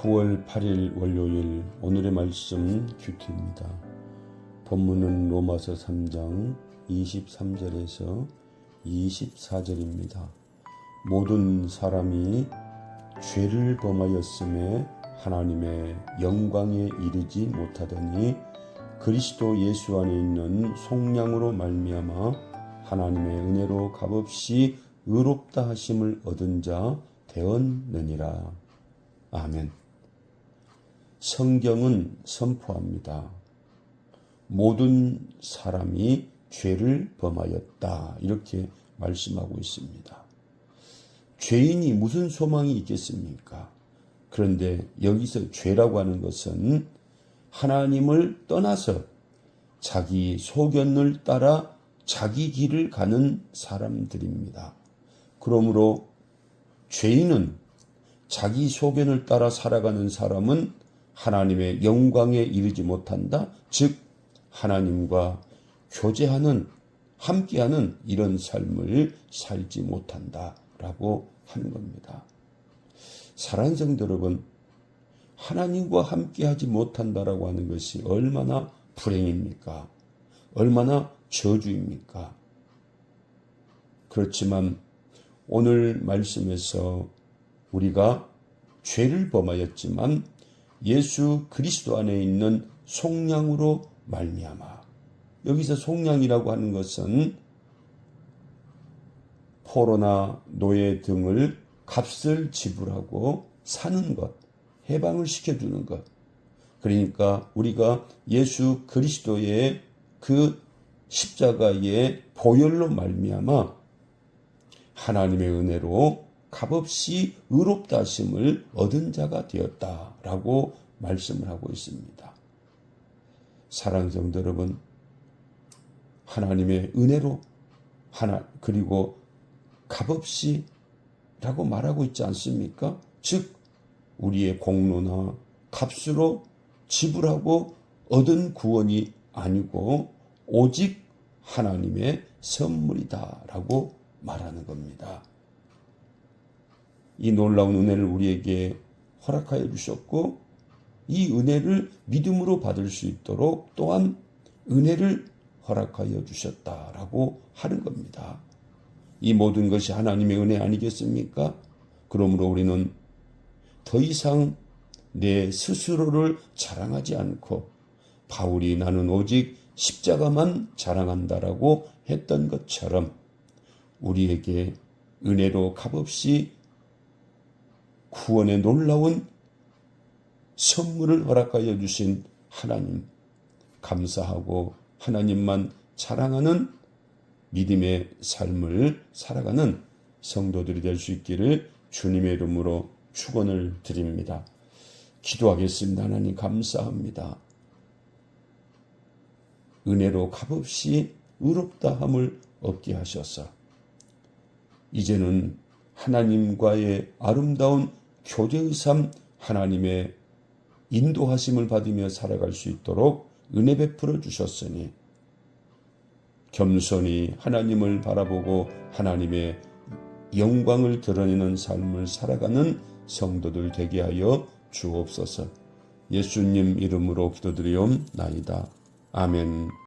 9월 8일 월요일 오늘의 말씀 큐티입니다. 본문은 로마서 3장 23절에서 24절입니다. 모든 사람이 죄를 범하였음에 하나님의 영광에 이르지 못하더니 그리스도 예수 안에 있는 속량으로 말미암아 하나님의 은혜로 값없이 의롭다 하심을 얻은 자 되었느니라. 아멘. 성경은 선포합니다. 모든 사람이 죄를 범하였다. 이렇게 말씀하고 있습니다. 죄인이 무슨 소망이 있겠습니까? 그런데 여기서 죄라고 하는 것은 하나님을 떠나서 자기 소견을 따라 자기 길을 가는 사람들입니다. 그러므로 죄인은 자기 소견을 따라 살아가는 사람은 하나님의 영광에 이르지 못한다. 즉, 하나님과 교제하는, 함께하는 이런 삶을 살지 못한다. 라고 하는 겁니다. 사랑하는 성도 여러분, 하나님과 함께하지 못한다라고 하는 것이 얼마나 불행입니까? 얼마나 저주입니까? 그렇지만 오늘 말씀에서 우리가 죄를 범하였지만 예수 그리스도 안에 있는 속량으로 말미암아 여기서 속량이라고 하는 것은 포로나 노예 등을 값을 지불하고 사는 것, 해방을 시켜주는 것. 그러니까 우리가 예수 그리스도의 그 십자가의 보혈로 말미암아 하나님의 은혜로 값없이 의롭다 하심을 얻은 자가 되었다라고 말씀을 하고 있습니다. 사랑하는 성도 여러분, 하나님의 은혜로 하나 그리고 값없이 라고 말하고 있지 않습니까? 즉 우리의 공로나 값으로 지불하고 얻은 구원이 아니고 오직 하나님의 선물이다라고 말하는 겁니다. 이 놀라운 은혜를 우리에게 허락하여 주셨고 이 은혜를 믿음으로 받을 수 있도록 또한 은혜를 허락하여 주셨다라고 하는 겁니다. 이 모든 것이 하나님의 은혜 아니겠습니까? 그러므로 우리는 더 이상 내 스스로를 자랑하지 않고 바울이 나는 오직 십자가만 자랑한다라고 했던 것처럼 우리에게 은혜로 값없이 구원의 놀라운 선물을 허락하여 주신 하나님 감사하고 하나님만 자랑하는 믿음의 삶을 살아가는 성도들이 될 수 있기를 주님의 이름으로 축원을 드립니다. 기도하겠습니다. 하나님 감사합니다. 은혜로 값없이 의롭다함을 얻게 하셔서 이제는 하나님과의 아름다운 교제의 삶 하나님의 인도하심을 받으며 살아갈 수 있도록 은혜 베풀어 주셨으니 겸손히 하나님을 바라보고 하나님의 영광을 드러내는 삶을 살아가는 성도들 되게 하여 주옵소서. 예수님 이름으로 기도드리옵나이다. 아멘.